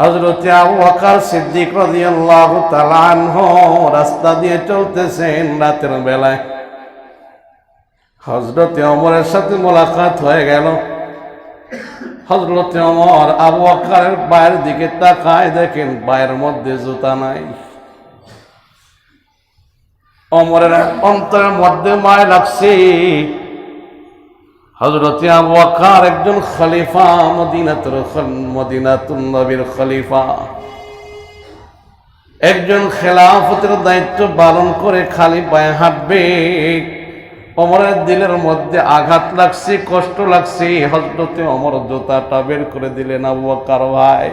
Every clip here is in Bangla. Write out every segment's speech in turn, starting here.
হজরত বকর সিদ্দিক রাদিয়াল্লাহু তাআলা আনহু রাস্তা দিয়ে চলতেছেন রাতের বেলায়। হজরত ওমরের সাথে মোলাকাত হয়ে গেল। হজরত ওমর আবু বকরের পায়ের দিকে তাকায় দেখেন পায়ের মধ্যে জুতা নাই। অমরের অন্তরের মধ্যে মায় লাগছে। হজরত আবু বকর একজন খলিফা মদিনাতুর মদিনাতুন নবীর খলিফা। একজন খেলাফতের দায়িত্ব পালন করে খালি পায়ে হাঁটবে। অমরের দিলের মধ্যে আঘাত লাগছে, কষ্ট লাগছে। হজরতে অমর জুতাটা বের করে দিলেন, আবু বকর ভাই,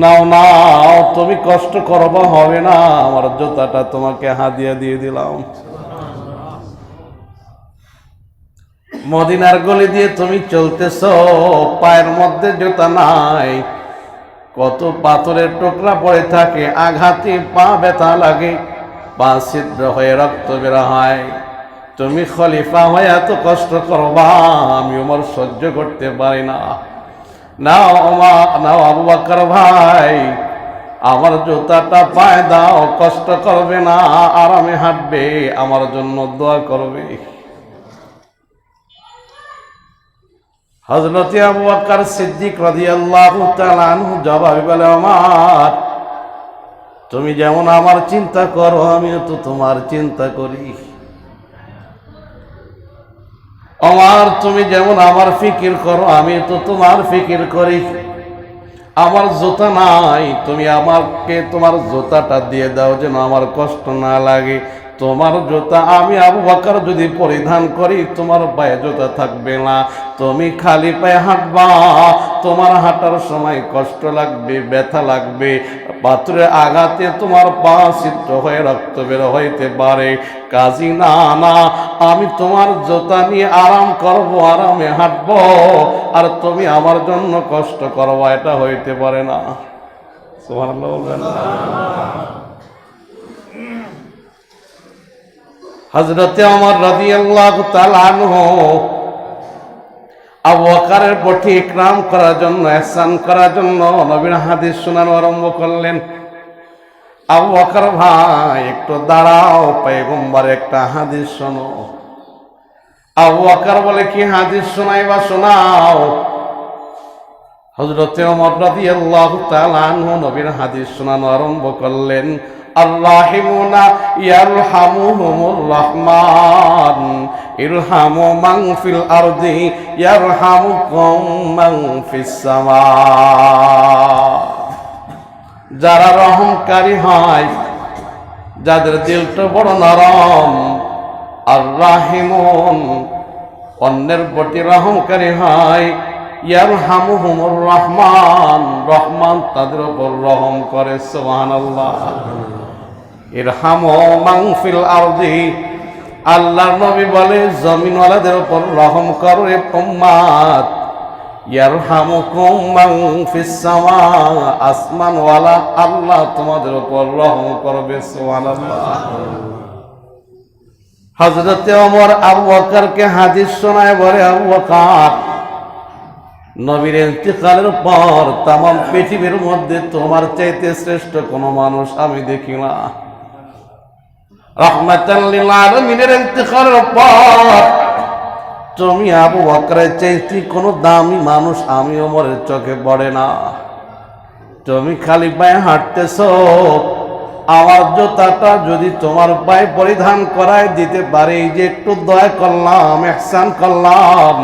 নাও নাও, তুমি কষ্ট করবা, হবে না। আমার জুতাটা তোমাকে হাদিয়া দিয়ে দিলাম। মদিনার গলি দিয়ে তুমি চলতেছ, পায়ের মধ্যে জুতা নাই। কত পাথরের টুকরা পড়ে থাকে, আঘাতে পা ব্যথা লাগে, পা ছিদ্র হয়ে রক্ত বের হয়। তুমি খলিফা হয়ে এত কষ্ট করবা, আমি ওমর সহ্য করতে পারি না। নাও আমা নাও আবু বাকর ভাই, আমার জুতাটা পায়ে দাও, কষ্ট করবে না আরামে হাঁটবে, আমার জন্য দোয়া করবে। হজরত আবু বকর সিদ্দিক রাদিয়াল্লাহু তাআলা আনহু জবাব বলে, আমার, তুমি যেমন আমার চিন্তা করো, আমিও তো তোমার চিন্তা করি। আমার, তুমি যেমন আমার ফিকির করো আমি তো তোমার ফিকির করি। আমার জুতা নাই, তুমি আমাকে তোমার জুতাটা দিয়ে দাও, যেন আমার কষ্ট না লাগে। তোমার জুতা আমি আবু বাকর যদি পরিধান করি, তোমার পায়ে জুতা থাকবে না। তুমি খালি পায়ে হাঁটবা। তোমার হাঁটার সময় কষ্ট লাগবে, ব্যথা লাগবে। পাথরে আঘাতে তোমার পা ছিদ্র হয়ে রক্ত বের হইতে পারে। কাজী, না না, আমি তোমার জুতা নিয়ে আরাম করব, আরামে হাঁটবো। আর তুমি আমার জন্য কষ্ট করব, এটা হইতে পারে না। সুবহানাল্লাহ বলবেন। না হজরতে আমার রাদিয়াল্লাহু তাআলা আনহু আবু বকরের প্রতি ইকরাম করার জন্য ihsan করার জন্য নবীন হাদিস শোনানো আরম্ভ করলেন। আবু বকর, ভাই, একটু দাঁড়াও, পয়গম্বর একটা হাদিস শোনো। আবু বকর বলে, কি হাদিস শোনাই বা শোনাও হজরতে রাদিয়াল্লাহু তাআলা আনহু নবীর হাদিস শোনানো আরম্ভ করলেন। আল্লাহিমুনা ইয়ারহামুহুমুর রহমান। ইরহামু মান ফিল আরদি ইয়ারহামুকুম মান ফিস সামা। যারা রহমকারী হয়, যাদের দিলটা বড় নরম, আর রাহিমুন, অন্যের প্রতি রহমকারী হয় ইয়ার হামুহুমুর রহমান। রহমান তাদের উপর রহম করে সোহান আল্লাহ এর হামো মাংফিল আরদি। আল্লাহর নবী বলে, জমিনওয়ালাদের উপর রহম করো রে উম্মাত ইয়ার হামুকুম মাংফিস সামা। আসমানওয়ালা আল্লাহ তোমাদের উপর রহম করবে সোহান আল্লাহ হজরতে অমর আবু বকরকে হাদিস শোনায় বলে, আবু বকর, নবীর ইন্তিকালের পর তাম পৃথিবীর মধ্যে তোমার চাইতে শ্রেষ্ঠ কোনো মানুষ আমি দেখি না। রহমাতাল্লিল আলামিনের ইন্তিকালের পর তুমি আবু বকরের চাইতে কোনো দামি মানুষ আমি ওমরের চোখে পড়ে না। তুমি খালি পায়ে হাঁটতেছো। আমার জুতাটা যদি তোমার পায়ে পরিধান করায় দিতে পারে যে একটু দয়া করলাম, এহসান করলাম।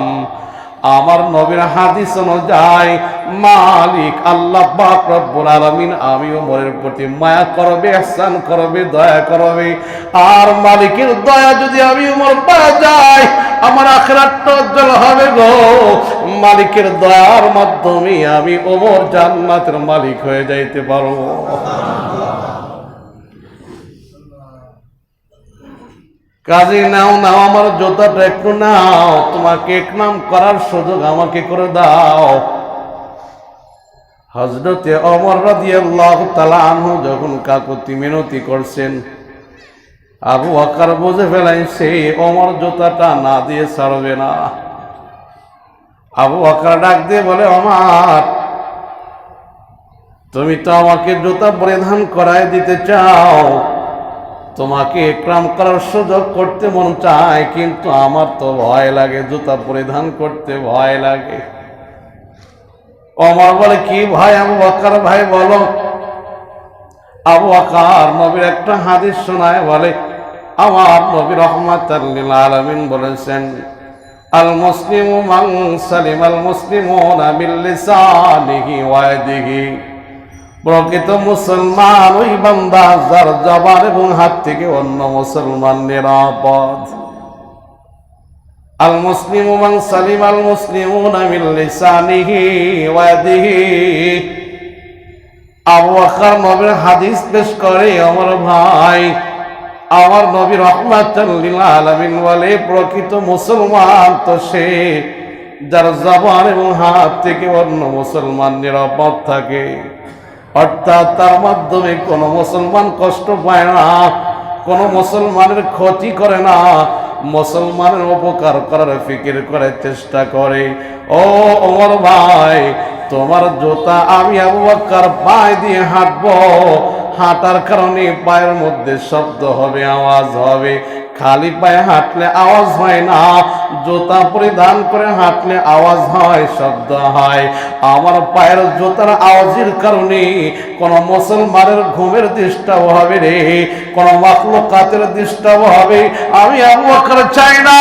আমার নবীর হাদিস অনুযায়ী মালিক আল্লাহ পাক রব্বুল আলামিন আমি ওমরের প্রতি মায়া করবে ihsan করবে, দয়া করবে। আর মালিকের দয়া যদি আমি ওমর পাওয়া যায়, আমার আখরাতটা উজ্জ্বল হবে গো। মালিকের দয়ার মাধ্যমে আমি ওমর জান্নাতের মালিক হয়ে যাইতে পারব। কাজে, নাও নাও, আমার জোতাটা একটু নাও। তোমাকে এক নাম করার সুযোগ আমাকে করে দাও। হজরতে অমর রাদিয়াল্লাহু তাআলা আনহু যখন কাকুতি মিনতি করছেন, আবু আকার বুঝে ফেলাই সেই অমর জুতাটা না দিয়ে ছাড়বে না। আবু আকার ডাক দিয়ে বলে আমার তুমি তো আমাকে জুতা পরিধান করায় দিতে চাও। তোমাকে একরাম করার সুযোগ করতে মন চায়, কিন্তু আমার তো ভয় লাগে, জুতা পরিধান করতে ভয় লাগে। অমর বলে, কি ভাই আবু বকর ভাই, বলো। আবু বকর নবীর একটা হাদিস শোনায়, বলে, আমার নবী রহমত আলামিন বলেছেন, আল মুসলিম মান সালিম আল মুসলিমুনা বিল লিসানিহি ওয়া প্রকৃত মুসলমান ওই বান্দা, যার জবান এবং হাত থেকে অন্য মুসলমান নিরাপদ। আল মুসলিম মান সালিম আল মুসলিমুনা মিন লিসানিহি ওয়া ইয়াদিহি। আবু বকর নবীর হাদিস পেশ করে, আমার ভাই, আমার নবী রহমাতুল্লিল আলামিন বলে, প্রকৃত মুসলমান তো সে, যার জবান এবং হাত থেকে অন্য মুসলমান নিরাপদ থাকে। অর্থাৎ তার মাধ্যমে কোনো মুসলমান কষ্ট পায় না, কোনো মুসলমানের ক্ষতি করে না, মুসলমানের উপকার করার ফিকির করে চেষ্টা করে। ও ওমর ভাই, তোমার জুতা আমি আবু বকর পায়ে দিয়ে হাঁটবো, হাঁটার কারণে পায়ের মধ্যে শব্দ হবে, আওয়াজ হবে। খালি পায়ে হাঁটলে আওয়াজ হয় না, জুতা পরিধান করে হাঁটলে আওয়াজ হয়, শব্দ হয়। আমার পায়ের জুতার আওয়াজের কারণে কোন মুসলমানের ঘুমের ডিস্টার্ব হবে রে, কোন মাকলুকাতের ডিস্টার্ব হবে। আমি আবু বকর চাই না,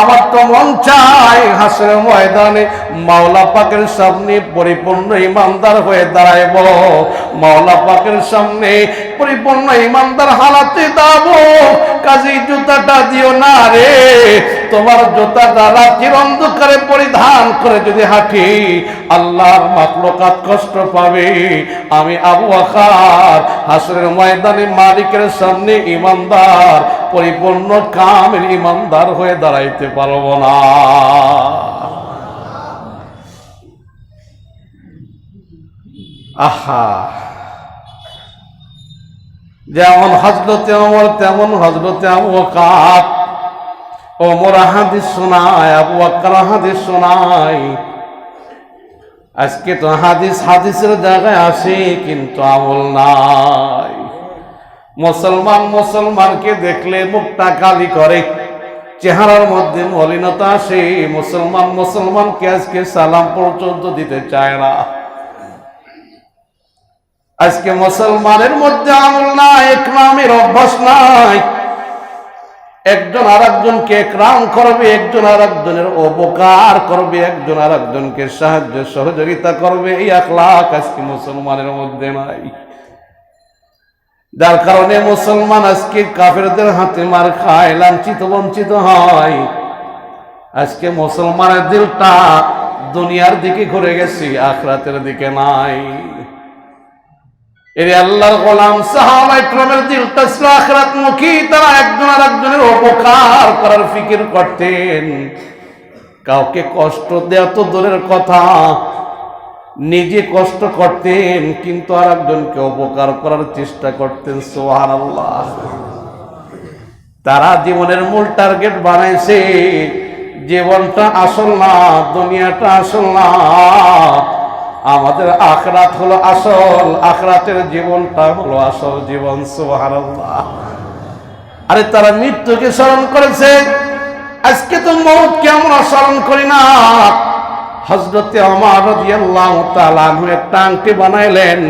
আমার তো মন চাই হাসের ময়দানে মাওলা পাকের সামনে পরিপূর্ণ ইমানদার হয়ে দাঁড়াইব। মাওলা পাকের সামনে পরিপূর্ণ ইমানদার হালাতে দাবো। কাজী জুতাটা দিও না রে। তোমার জুতাটা রাত্রির অন্ধকারে পরিধান করে যদি হাঁটি, আল্লাহর মাকলকাত কষ্ট পাবে। আমি আবু আকার হাসরের ময়দানে মালিকের সামনে ইমানদার, পরিপূর্ণ কামের ইমানদার হয়ে দাঁড়াইতে পারব না। আহা। যেমন হজরতে অমর তেমন হজরতে আবু বকর। ওমর হাদিস শোনায়, আবু বকর হাদিস শোনায়। আজকে তো হাদিস হাদিসের জায়গায় আসে, কিন্তু আমল নাই। মুসলমান মুসলমানকে দেখলে মুখটা কালি করে, চেহারার মধ্যে মলিনতা আসে। মুসলমান মুসলমানকে আজকে সালাম পর্যন্ত দিতে চায় না। আজকে মুসলমানের মধ্যে আমল নাই একরামের অভ্যাস নাই। একজন আর একজনকে একরাম করবে, একজন আর একজনের উপকার করবে, একজন আর একজনকে সাহায্য সহযোগিতা করবে, এই আখলাক আজকে মুসলমানের মধ্যে নাই। যার কারণে মুসলমান আজকে কাফেরদের হাতে মার খায়, লাঞ্ছিত, বঞ্চিত হয়। আজকে মুসলমানের দিলটা দুনিয়ার দিকে ঘুরে গেছি, আখরাতের দিকে নাই। এর আল্লাহর গোলাম সাহাবাই ক্রমের দিলটা ছিল আখরাত মুখী তারা একজন আর একজনের উপকার করার ফিকির করতেন। কাউকে কষ্ট দেওয়া তো দূরের কথা, নিজে কষ্ট করতেন, কিন্তু আর একজনকে উপকার করার চেষ্টা করতেন সোহান আল্লাহ তারা জীবনের মূল টার্গেট বানাইছে, জীবনটা আসল না, দুনিয়াটা আসল না। আমাদের আখরাত হলো আসল, আখরাতের জীবনটা হলো আসল জীবন সোহান আরে তারা মৃত্যুকে স্মরণ করেছে। আজকে তো মৌতকে আমরা স্মরণ করি না। হজরতে আমার একটা আংটি বানাইলেন।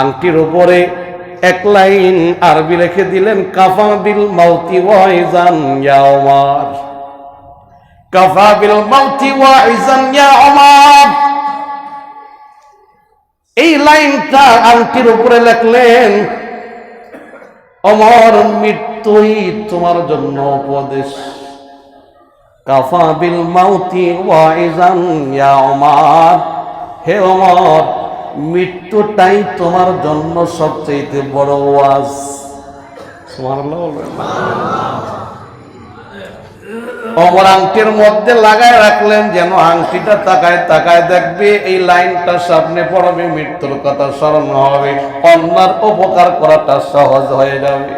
আংটির উপরে এক লাইন আরবি লিখে দিলেন, কাফা বিল মাউতি ওয়াইজান ইয়া কাফা বিল মাউতি ওয়াইজান ইয়া এই লাইনটা আংটির উপরে লেখলেন, অমর মৃত্যুই তোমার জন্য উপদেশ। কাফা বিল মাউতি ওয়াইজান, ইয়া ওমর। হে ওমর, মৃত্যুটাই তোমার জন্য সবচেয়ে বড় ওয়াজ। সুবহানাল্লাহ? অমর আংটির মধ্যে লাগায় রাখলেন যেন আংটিটা তাকায় তাকায় দেখবে, এই লাইনটা সামনে পড়বে, মৃত্যুর কথা স্মরণ হবে, অন্যার উপকার করাটা সহজ হয়ে যাবে।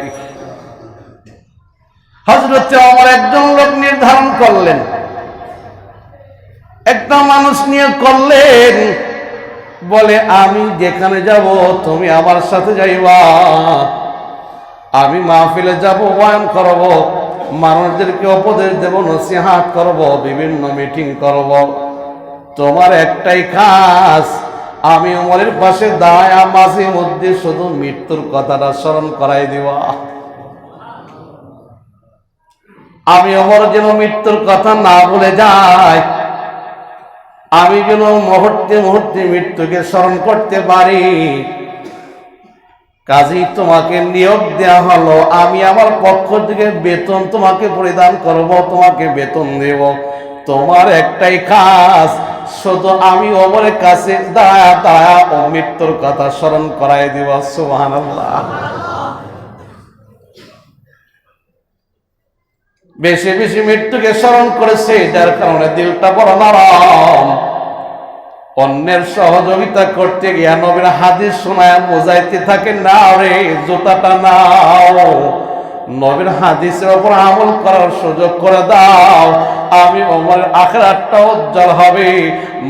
হজরত অমর একজন লোক নির্ধারণ করলেন। একটা মানুষ নিয়ে করলেন, বলে, আমি যেখানে যাব, তুমি আমার সাথে যাইবা। আমি মাহফিলে যাব, বয়ান করব। মানুষদেরকে উপদেশ দেব, নসিহাত করব, বিভিন্ন মিটিং করব। তোমার একটাই কাজ আমি উমরের পাশে দাঁড়ায় মাঝে মধ্যে শুধু মৃত্যুর কথাটা স্মরণ করাই দিবা। আমি অমর যেন মৃত্যুর কথা না ভুলে যাই আমি যেন মুহূর্তে মুহূর্তে মৃত্যুকে স্মরণ করতে পারি। কাজী, তোমাকে নিয়োগ দেওয়া হলো। আমি আমার পক্ষ থেকে বেতন তোমাকে পরিধান করব, তোমাকে বেতন দেব। তোমার একটাই কাজ, শুধু আমি অমরের কাছে দাঁড়া দাঁড়া ও মৃত্যুর কথা স্মরণ করাই দিব। সুবহানাল্লাহ। বেশি বেশি মৃত্যুকে স্মরণ করেছে, যার কারণে দিলটা বড় নরম। অন্যের সহযোগিতা করতে গিয়া নবীর হাদিস শোনায় বোঝাইতে থাকে, না রে, জুতাটা নাও। নবীর হাদিসের ওপর আমল করার সুযোগ করে দাও। আমি আমার আখরাতটা উজ্জ্বল হবে।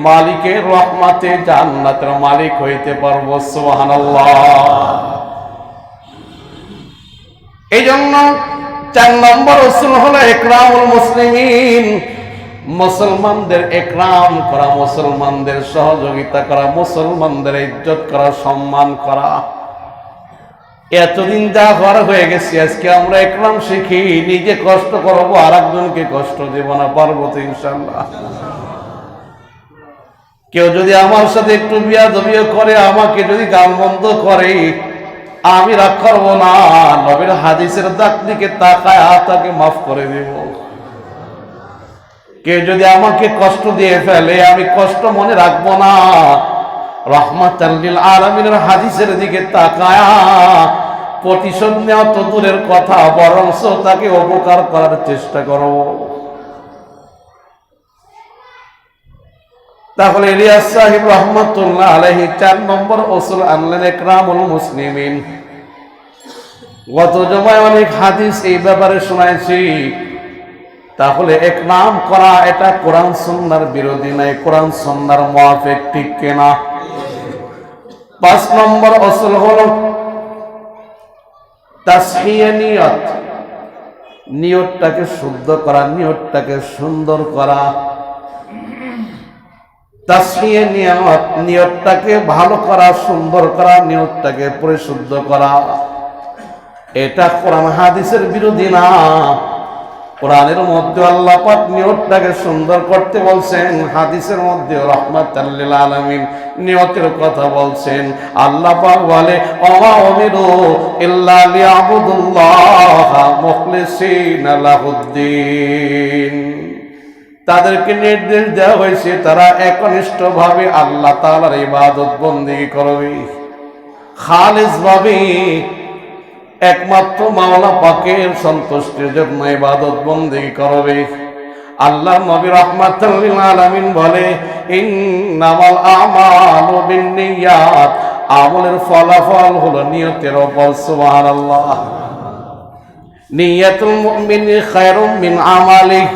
মালিকের রহমাতে জান্নাতের মালিক হইতে পারব, সুবহানাল্লাহ। এই জন্য চার নম্বর উসুল হলো একরামুল মুসলিমিন। মুসলমানদের একরাম করা, মুসলমানদের সহযোগিতা করা, মুসলমানদের ইজ্জত করা, সম্মান করা। এতদিন যা হওয়ার হয়ে গেছে, আজকে আমরা একরাম শিখি, নিজে কষ্ট করব আর একজনকে কষ্ট দেব না, পারব তো ইনশাল্লাহ কেউ যদি আমার সাথে একটু বিয়া দবিও করে, আমাকে যদি গান বন্ধ করে, আমি রাগ করব না, নবীর হাদিসের দাগ দিকে তাকায় তাকে মাফ করে দেব। কেউ যদি আমাকে কষ্ট দিয়ে ফেলে, আমি কষ্ট মনে রাখব না। রহমাত আলমিনের হাদিসের দিকে তাকায়া প্রতিশোধ নেওয়া তো দূরের কথা, বরংস তাকে উপকার করার চেষ্টা করব তাহলে ইলিয়াস সাহেব রহমতুল্লাহ আলহি চার নম্বর ওসুল আনলেন একরামুল মুসলিমিন। গত জমায় অনেক হাদিস এই ব্যাপারে শোনাইছি। তাহলে এক নাম করা, এটা কোরআন সন্ন্যার বিরোধী নাই, কোরআন সন্ন্যার মোয়াফেক ঠিক কেনা? পাঁচ নম্বর অসল হল নিয়ত। নিয়তটাকে শুদ্ধ করা, নিয়তটাকে সুন্দর করা। তাসহিয়া নিয়ত, নিয়তটাকে ভালো করা, সুন্দর করা, নিয়তটাকে পরিশুদ্ধ করা। এটা কোরআন হাদিসের বিরোধী না। কোরআনের মধ্যে আল্লাহ পাক নিয়তটাকে সুন্দর করতে বলছেন, হাদিসের মধ্যে রহমত আলমিন নিয়তের কথা বলছেন। আল্লাহ পাক বলে অমা অমিরু ইল্লা লিয়াবুদুল্লাহ মুখলিসিনা লাহুদ্দিন। তাদেরকে নির্দেশ দেওয়া হয়েছে, তারা একনিষ্ঠ ভাবে আল্লাহ তাআলার ইবাদত বন্দেগী করবে। খালিস ভাবে একমাত্র মাওলা পাকের সন্তুষ্টির জন্য ইবাদত বন্দি করবে। আল্লাহ নবী রহমাতুল্লিল আলামিন বলে, ইন্নামাল আমালু বিন্নিয়াত। আমলের ফলাফল হলো নিয়তের উপর, সুবহানাল্লাহ। নিয়াতুল মুমিনি খায়রুম মিন আমালি।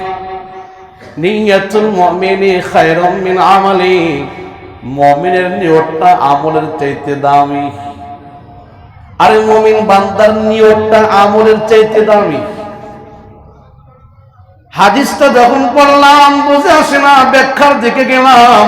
নিয়াতুল মুমিনি খায়রুম মিন আমালি। মুমিনের নিয়তটা আমলের চাইতে দামি। আরে মমিন বান্দার নিয়তটা আমলের চাইতে দামি। হাদিসটা যখন পড়লাম, বুঝে আসে না, ব্যাখ্যার দিকে গেলাম।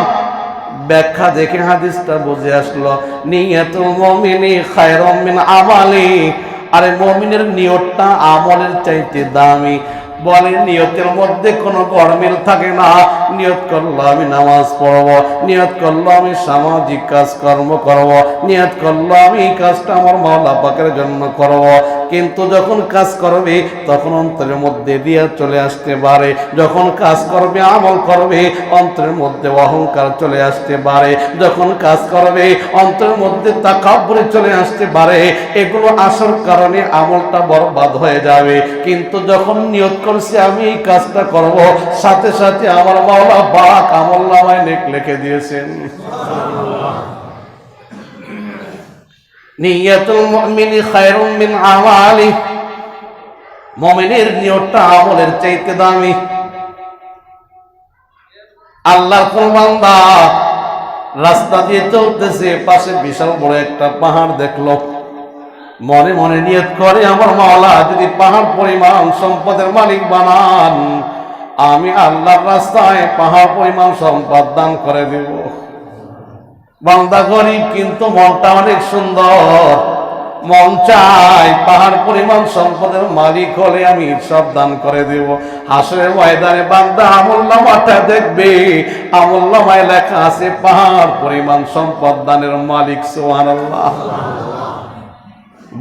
ব্যাখ্যা দেখে হাদিসটা বুঝে আসলো, নিয়ত মমিনি খায়রম মিন আমালি। আরে মমিনের নিয়তটা আমলের চাইতে দামি। বলে, নিয়তের মধ্যে কোনো গরমিল থাকে না। নিয়ত করল আমি নামাজ পড়ব, নিয়ত করল আমি সামাজিক কাজকর্ম করব, নিয়ত করল আমি এই কাজটা আমার মাওলা পাকের জন্য করব। কিন্তু যখন কাজ করবে, তখন অন্তরের মধ্যে দিয়া চলে আসতে পারে। যখন কাজ করবে, আমল করবে, অন্তরের মধ্যে অহংকার চলে আসতে পারে। যখন কাজ করবে, অন্তরের মধ্যে তাকাব্বরে চলে আসতে পারে। এগুলো আসার কারণে আমলটা বরবাদ হয়ে যাবে। কিন্তু যখন নিয়ত করছি আমি এই কাজটা করব। সাথে সাথে আমার মাওলা বাক আমল নামায় নেক লিখে দিয়েছেন। নিয়াতুল খায়রুম মিন আমালি। মুমিনের নিয়তটা আমলের চাইতে দামি। আল্লাহর কোন বান্দা রাস্তা দিয়ে চলতেছে, পাশে বিশাল বড় একটা পাহাড় দেখল। মনে মনে নিয়ত করে, আমার মাওলা, যদি পাহাড় পরিমাণ সম্পদের মালিক বানান, আমি আল্লাহর রাস্তায় পাহাড় পরিমাণ সম্পদ দান করে দেব। বান্দা গরিব, কিন্তু মনটা অনেক সুন্দর। মন চাই পাহাড় পরিমাণ সম্পদের মালিক হলে আমি সব দান করে দেব। হাসরের ময়দানে বান্দা আমল্লামাটা দেখবে আমল্লামায় লেখা আছে, পাহাড় পরিমাণ সম্পদ দানের মালিক সোহান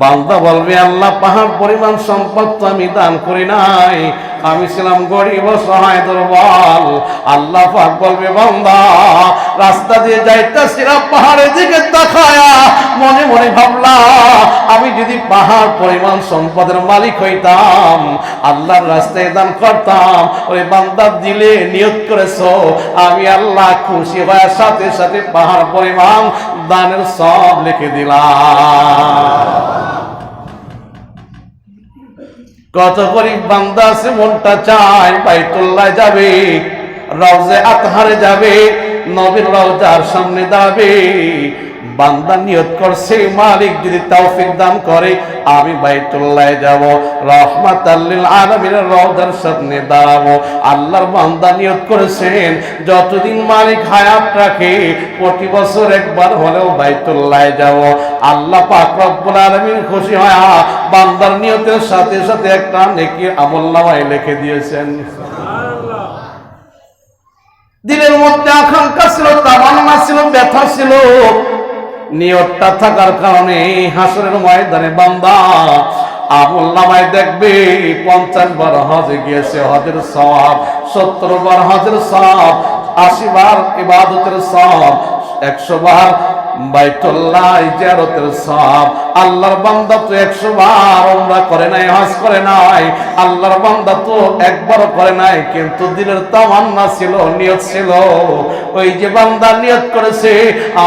বান্দা বলবে, আল্লাহ, পাহাড় পরিমাণ সম্পদ তো আমি দান করি নাই। আমি ছিলাম গরিব সহায় দুর্বল। আল্লাহ পাক বলবে, বান্দা, রাস্তা দিয়ে যাইতেছিলাম পাহাড়ের দিকে তাকায়া, মনে মনে ভাবলা আমি যদি পাহাড় পরিমাণ সম্পদের মালিক হইতাম, আল্লাহর রাস্তায় দান করতাম ওই বান্দা, দিলে নিয়োগ করেছ। আমি আল্লাহ খুশি হওয়ার সাথে সাথে পাহাড় পরিমাণ দানের সব লিখে দিলাম। কত গরিব বান্দা আছে মনটা চায় বাইতুল্লাহ যাবে রওজে আতহারে যাবে নবীর রওজার সামনে দাঁড়াবে। বান্দা নিয়ত করছে, মালিক যদি তৌফিক দান করে, আমি বাইতুল্লাহ যাব রহমাত আলমীর রওজার সামনে দাঁড়াবো। আল্লাহর বান্দা নিয়ত করেছেন, যতদিন মালিক হায়াত রাখে, প্রতি বছর একবার হলেও বাইতুল্লাহ যাব। আল্লাহ পাক রব্বুল আলামিন খুশি হয় বান্দার নিয়তের সাথে সাথে একটা নেকি আমল্লামায় লিখে দিয়েছেন। দিলের মধ্যে আকাঙ্ক্ষা ছিল তামান্না ছিল ব্যথা ছিল। নিয়তটা থাকার কারণে হাসরের ময়দানে বান্দা আমল নামায় দেখবে, পঞ্চাশ বার হজে গিয়েছে, হজের সব সত্তর বার হজের সব আশি বার ইবাদতের সব একশো বার বাইতুল্লাহ জিয়ারতের সব আল্লাহর বান্দা তো একশো বার ওমরা করে নাই, হজ করে নাই। আল্লাহর বান্দা তো একবারও করে নাই, কিন্তু দিলের তামান্না ছিল, নিয়ত ছিল। ওই যে বান্দা নিয়ত করেছে,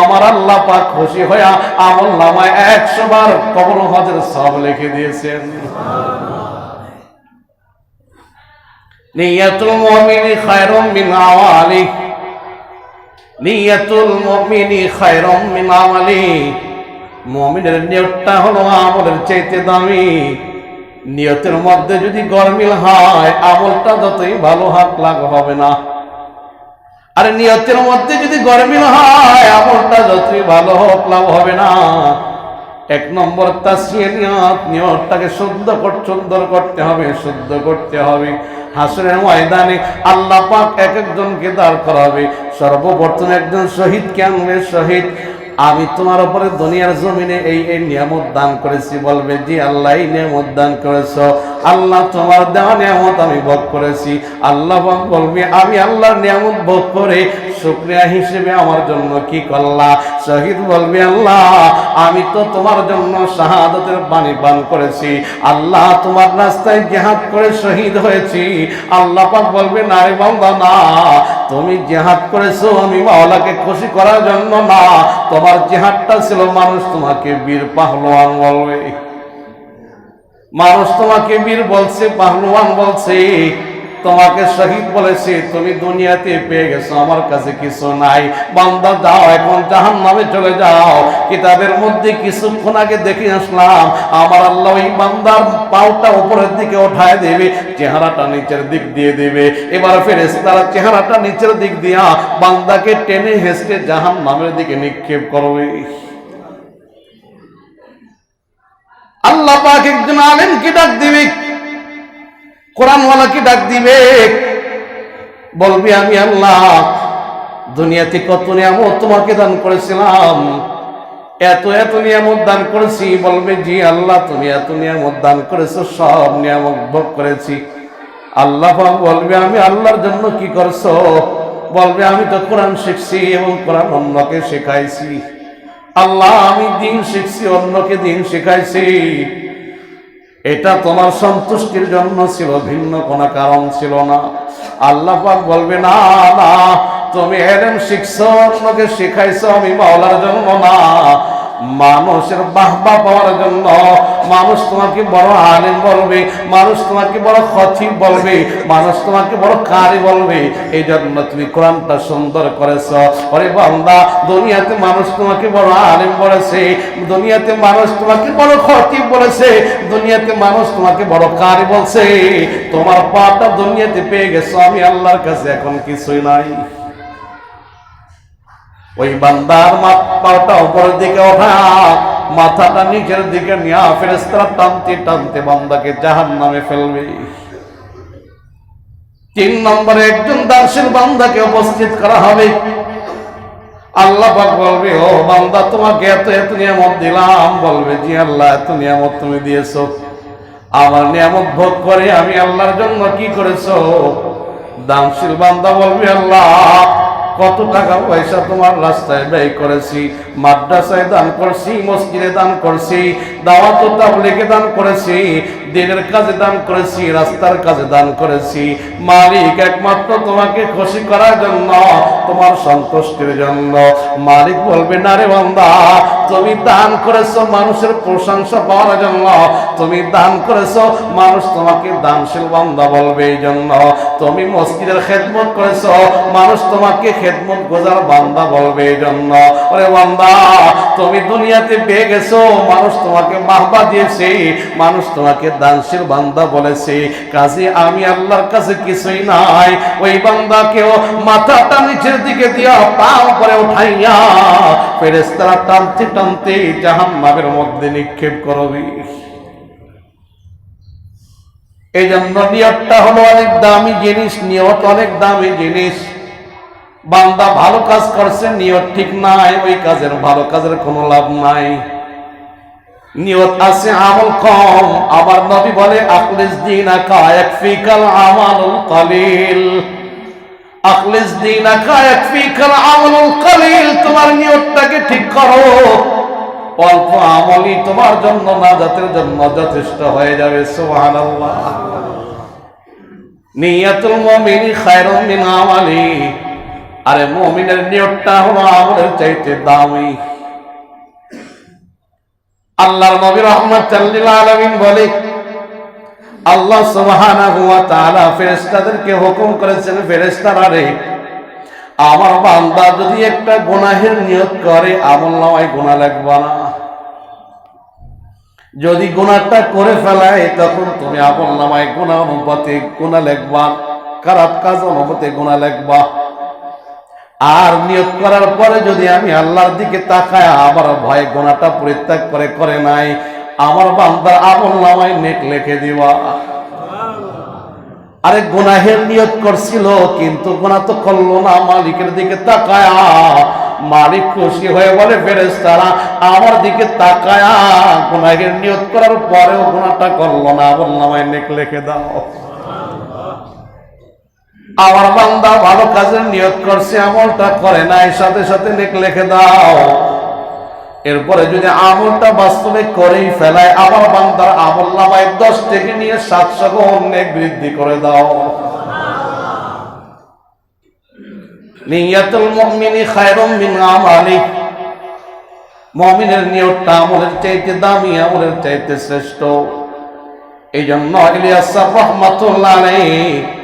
আমার আল্লাহ পাক খুশি হইয়া আমল নামায় একশো বার কবর হজের সব লিখে দিয়েছেন। নিয়াতুল মুমিনি খায়রুম মিন আওয়ালি নিয়াতুল মুমিনি খায়রুম মিন আমালি। মুমিনের নিয়তটা হলো আমলের চাইতে দামি। নিয়তের মধ্যে যদি গরমিল হয়, আমলটা যতই ভালো হাত লাগ হবে না। আর নিয়তের মধ্যে যদি গরমিল হয়, আমলটা যতই ভালো হোক লাভ হবে না। এক নম্বর তাসিয়ে নিয়ত, নিয়তটাকে শুদ্ধ সুন্দর করতে হবে, শুদ্ধ করতে হবে। হাসরের ময়দানে আল্লাহ পাক এক একজনকে দাঁড় করাবে। সর্বপ্রথম একজন শহীদকে আনবে, শহীদ আমি তোমার উপরে দুনিয়ার জমিনে এই এই নিয়ামত দান করেছি, বলবে, জি আল্লাহ নিয়ামত দান করেছ। আল্লাহ তোমার দেওয়া নিয়ামত আমি ভোগ করেছি। আল্লাহ বলবে, আমি আল্লাহর নিয়ামত ভোগ করে শুক্রিয়া হিসেবে আমার জন্য কি করলা? শহীদ বলবে, আল্লাহ, আমি তো তোমার জন্য শাহাদতের পানি পান করেছি। আল্লাহ, তোমার রাস্তায় জেহাদ করে শহীদ হয়েছি। আল্লাহ পাক বলবে, না রে বান্দা, না। তুমি জেহাদ করেছ, আমি মাওলাকে খুশি করার জন্য না। তোমার জেহাদটা ছিল মানুষ তোমাকে বীর পাহলোয়ান বলবে। মানুষ তোমাকে বীর বলছে পাহলোয়ান বলছে তোমাকে শহীদ বলেছে, তুমি দুনিয়াতে পেয়ে গেছো, আমার কাছে কিছু নাই। বান্দা, যাও, এখন জাহান নামে চলে যাও। কিতাবের মধ্যে কিছুক্ষণ আগে দেখে আসলাম, আমার আল্লাহ ওই বান্দার পাউটা উপরের দিকে ওঠায় দেবে, চেহারাটা নিচের দিক দিয়ে দেবে। এবার ফেরেস তারা চেহারাটা নিচের দিক দিয়া বান্দাকে টেনে হেসকে জাহান নামের দিকে নিক্ষেপ করবে। আল্লাহ পাক একজন আলেমকে ডাক দিবে কোরআনওয়ালাকে ডাক দিবে? বলবি আমি আল্লাহ, দুনিয়াতে কত নিয়ামত তোমাকে দান করেছিলাম। এত এত নিয়ামত দান করেছি, বলবে, জি আল্লাহ, তুমি এত নিয়ামত দান করেছ, সব নিয়ামত ভোগ করেছি। আল্লাহ বলবে, আমি আল্লাহর জন্য কি করছ? বলবে, আমি তো কোরআন শিখছি এবং কোরআন অন্যকে শেখাইছি। আল্লাহ, আমি দিন শিখছি, অন্যকে দিন শেখাইছি। এটা তোমার সন্তুষ্টির জন্য ছিল, ভিন্ন কোন কারণ ছিল না। আল্লাহ বলবে, না না, তুমি এরম শিখছ, অন্যকে শিখাইছ, আমি মাওলার জন্য না। মানুষের বাহবা পাওয়ার জন্য মানুষ তোমাকে বড় আলিম বলবে, মানুষ তোমাকে বড় খতিব বলবে, মানুষ তোমাকে বড় কারি বলবে। এই জন্য তুমি কোরআনটা সুন্দর করেছ। ওরে বান্দা, দুনিয়াতে মানুষ তোমাকে বড় আলিম বলেছে, দুনিয়াতে মানুষ তোমাকে বড় খতিব বলেছে, দুনিয়াতে মানুষ তোমাকে বড় কারি বলছে। তোমার পাটা দুনিয়াতে পেয়ে গেছো, আমি আল্লাহর কাছে এখন কিছুই নাই। ওই বান্দার মাথাটা উপরের দিকে ওঠা, মাথাটা নিচের দিকে নিয়ে ফেরেস্তারা টানতে টানতে বান্দাকে জাহান নামে ফেলবে। তিন নম্বরে একজন দার্শিক বান্দাকে উপস্থিত করা হবে। আল্লাহ বলবে, ও বান্দা, তোমাকে এত এত নিয়ামত দিলাম। বলবে, জি আল্লাহ, এত নিয়ামত তুমি দিয়েছ। আমার নিয়ামত ভোগ করে আমি আল্লাহর জন্য কি করেছ? দামশীল বান্দা বলবে, আল্লাহ কত টাকা পয়সা তোমার রাস্তায় ব্যয় করেছি? মাদ্রাসায় দান করছি, মসজিদে দান করছি, দাওয়াত তাবলীগে দান করেছি। দিনের কাজে দান করেছি, রাস্তার কাজে দান করেছি। মালিক একমাত্র তোমাকে খুশি করার জন্য, তোমার সন্তুষ্টির জন্য। মালিক বলবে, না রে বান্দা, তুমি দান করেছ মানুষের প্রশংসা পাওয়ার জন্য। তুমি দান করেছ মানুষ তোমাকে দানশীল বান্দা বলবে এই জন্য। তুমি মসজিদের খেদমত করেছ, মানুষ তোমাকে খেদমত গোজার বান্দা বলবে এই জন্য। ওরে বান্দা, তুমি দুনিয়াতে পেয়ে গেছো, মানুষ তোমাকে মাহবা দিয়েছে, মানুষ তোমাকে দানশীল বান্দা বলেছে, কাজে আমি আল্লাহর কাছে কিছুই নাই। ওই বান্দাকেও মাথাটা নিচের দিকে দিয়া পা উপরে উঠাইয়া ফেরেস্তারা টানতে টানতে জাহান্নামের মধ্যে নিক্ষেপ করবি। এই জন্য নিয়তটা হলো অনেক দামি জিনিস, নিয়ত অনেক দামি জিনিস। বান্দা ভালো কাজ করছে, নিয়ত ঠিক নাই, ওই কাজের ভালো কাজের কোনো লাভ নাই। নিয়ত আছে, আমল কম। আবার নবী বলে, আখলিস দিন আকা একফিকাল আমালুল কালিল। আখলিস দিন আকা একফিকাল আমালুল কালিল, তোমার নিয়তটাকে ঠিক করো। অল্প আমলই তোমার জন্য নাজাতের জন্য যথেষ্ট হয়ে যাবে, সুবহানাল্লাহ। নিয়াতুল মুমিনি খায়রুম মিন আমালি। আরে মুমিনের নিয়তটা হলো আমলের চাইতে দামি। আল্লাহর নবী রহমাতুল্লিল আলামিন বলে, আল্লাহ সুবহানাহু ওয়া তাআলা ফেরেশতাদেরকে হুকুম করেছেন, ফেরেশতারা রে, আমার বান্দা যদি একটা গুনাহের নিয়ত করে, আমল নামায় গুনাহ লাগবে না। যদি গুনাহটা করে ফেলায়, তখন তুমি আমল নামায় গুনাহ অনুপাতে গুনাহ লিখবা খারাপ কাজ অনুপাতে গুনাহ লিখবা আর নিয়ত করার পরে যদি আমি আল্লাহর দিকে তাকায়, আমার ভয় গোনাটা পরিত্যাগ করে করে নাই। আমার বান্দার আমল নামায় নেক লিখে দিবা। আরে গোনাহের নিয়ত করছিল, কিন্তু গুনাহ তো করল না, মালিকের দিকে তাকায়া। মালিক খুশি হয়ে বলে, ফেরেশতারা, আমার দিকে তাকায়া। গোনাহের নিয়ত করার পরেও গুনাহটা করল না, আমল নামায় নেক লিখে দাও। আমার বান্দা ভালো কাজের নিয়ত করছে, আমলটা করে নাই, সাথে সাথে লিখে দাও। এরপরে যদি আমলটা বাস্তবে করেই ফেলায়, আমার বান্দার আমল নামায় দশ থেকে নিয়ে সাতশো গুণ নেক বৃদ্ধি করে দাও। নিয়াতুল মুমিনি খায়রুম মিন আমালি। মুমিনের নিয়তটা আমলের চাইতে দামি, আমলের চাইতে শ্রেষ্ঠ। এই জন্য ইলিয়াস রহমাতুল্লাহ আলাইহি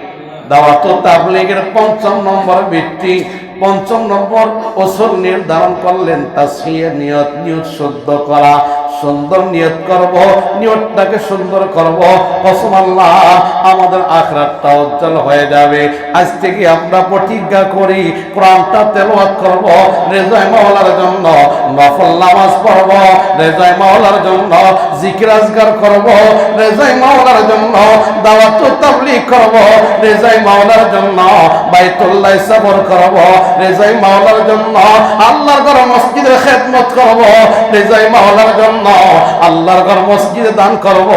দাওয়াত তাবলিগের পঞ্চম নম্বর ভিত্তি পঞ্চম নম্বর ওসর নির্ধারণ করলেন তাসফিয়ে নিয়ত নিয়ত শুদ্ধ করা। সুন্দর নিয়ত করব, নিয়তটাকে সুন্দর করব। কসম আল্লাহ, আমাদের আখরাতটা উজ্জ্বল হয়ে যাবে। আজ থেকে আমরা প্রতিজ্ঞা করি, কোরআনটা তেলাওয়াত করব, রেজায় মাওলার জন্য নফল নামাজ পড়ব, রেজায় মাওলার জন্য জিকির আজগার করব, রেজায় মাওলার জন্য দাওয়াত তাবলীগ করব, রেজায় মাওলার জন্য বাইতুল্লাহ সবর করব রেজাই মাওলার জন্য আল্লাহর ঘর মসজিদের খেদমত করব রেজাই মাওলার জন্য আল্লাহর ঘর মসজিদে দান করব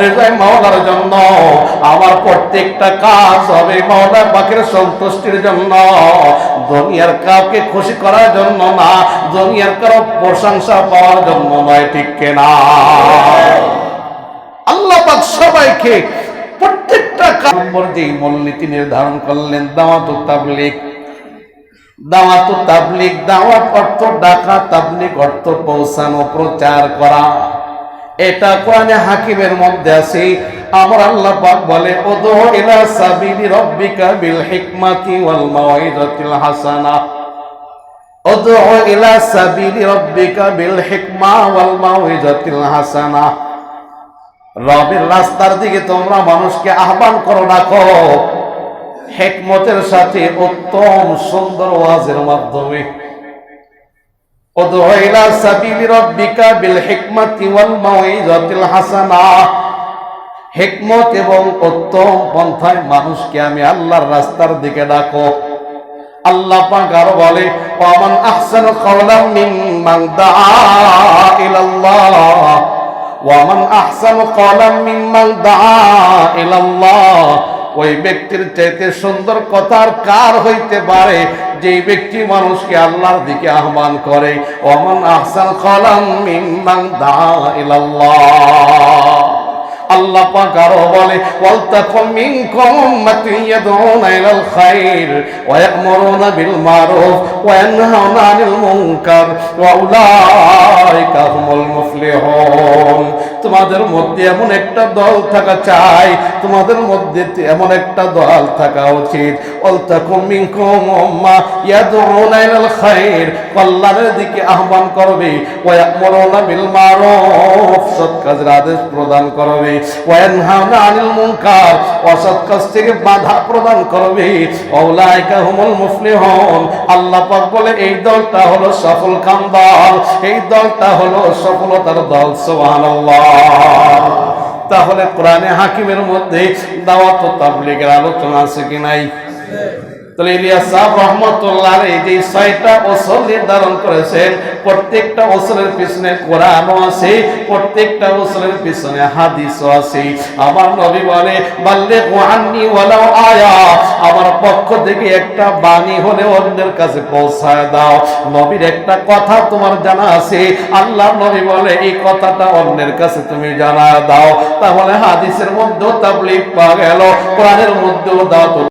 রেজাই মাওলার জন্য। আমার প্রত্যেকটা কাজ হবে মাওলা পাখির সন্তুষ্টির জন্য। দুনিয়ার কাউকে খুশি করার জন্য না, দুনিয়ার কারও প্রশংসা পাওয়ার জন্য নয়, ঠিক কেনা? আল্লাহ পাক সবাইকে প্রত্যেকটা নম্বর যেই মূলনীতি নির্ধারণ করলেন, দাওয়াত তাবলিক দাওয়াত তাবলিগ, দাওয়াত অর্থ ডাকা, তাবলিগ অর্থ পৌঁছানো, প্রচার করা। এটা কোরআনে হাকিমের মধ্যে আছে। আমার আল্লাহ পাক বলে ওদু ইলা সাবিলি রাব্বিকা বিল হিকমাতি ওয়াল মাউইজাতিল হাসানা। ওদু ইলা সাবিলি রাব্বিকা বিল হিকমা ওয়াল মাউইজাতিল হাসানা। রবের রাস্তার দিকে তোমরা মানুষকে আহ্বান করো না করো হেকমতের সাথে উত্তম সুন্দর ওয়াজের মাধ্যমে। ওদহইলা সাবিলি রব্বিকা বিল হিকমাতি ওয়াল মাউইজাতিল হাসানাহ হেকমত এবং উত্তম পন্থায় মানুষকে আমি আল্লাহর রাস্তার দিকে ডাকো। আল্লাহ পাক আরও বলে, ওয়ামান আহসানু কাওলাম মিম্মান ইলাল্লাহ। ওয়ামান আহসানু কাওলাম ইলাল্লাহ। ওই ব্যক্তির চাইতে সুন্দর কথার কার হইতে পারে? যে ব্যক্তি মানুষকে আল্লাহর দিকে আহ্বান করে, ওমান আহসান কলাম আল্লাহ পাক আরও বলে, ওয়ালতাকুম মিনকুম উম্মাতুন ইয়াদউনা ইলাল খাইর ওয়া ইয়া'মুরুনা বিল মারুফ ওয়া ইয়ানহাউনা আনিল মুনকার ওয়া উলাইকা হুমুল মুফলিহুন। তোমাদের মধ্যে এমন একটা দল থাকা চাই, তোমাদের মধ্যে এমন একটা দল থাকা উচিত। কল্যাণের দিকে আহ্বান করবে। সৎ কাজের আদেশ প্রদান করবে। আনিল মুনকার, অসৎ কাজ থেকে বাধা প্রদান করবে। ওলাইকা হুমুল মুফলিহুন, আল্লাহ বলে, এই দলটা হলো সফল কাম দল এই দলটা হলো সফলতার দল, সুবহানাল্লাহ। তাহলে কোরআনে হাকিমের মধ্যে দাওয়াত তাবলীগের আলোচনা আছে কি নাই? আমার পক্ষ থেকে একটা বাণী হলে অন্যের কাছে পৌঁছায় দাও। নবীর একটা কথা তোমার জানা আছে, আল্লাহ নবী বলে, এই কথাটা অন্যের কাছে তুমি জানা দাও। তাহলে হাদিসের মধ্যেও তাবলিগ পাওয়া গেল, কোরআনের মধ্যেও দাও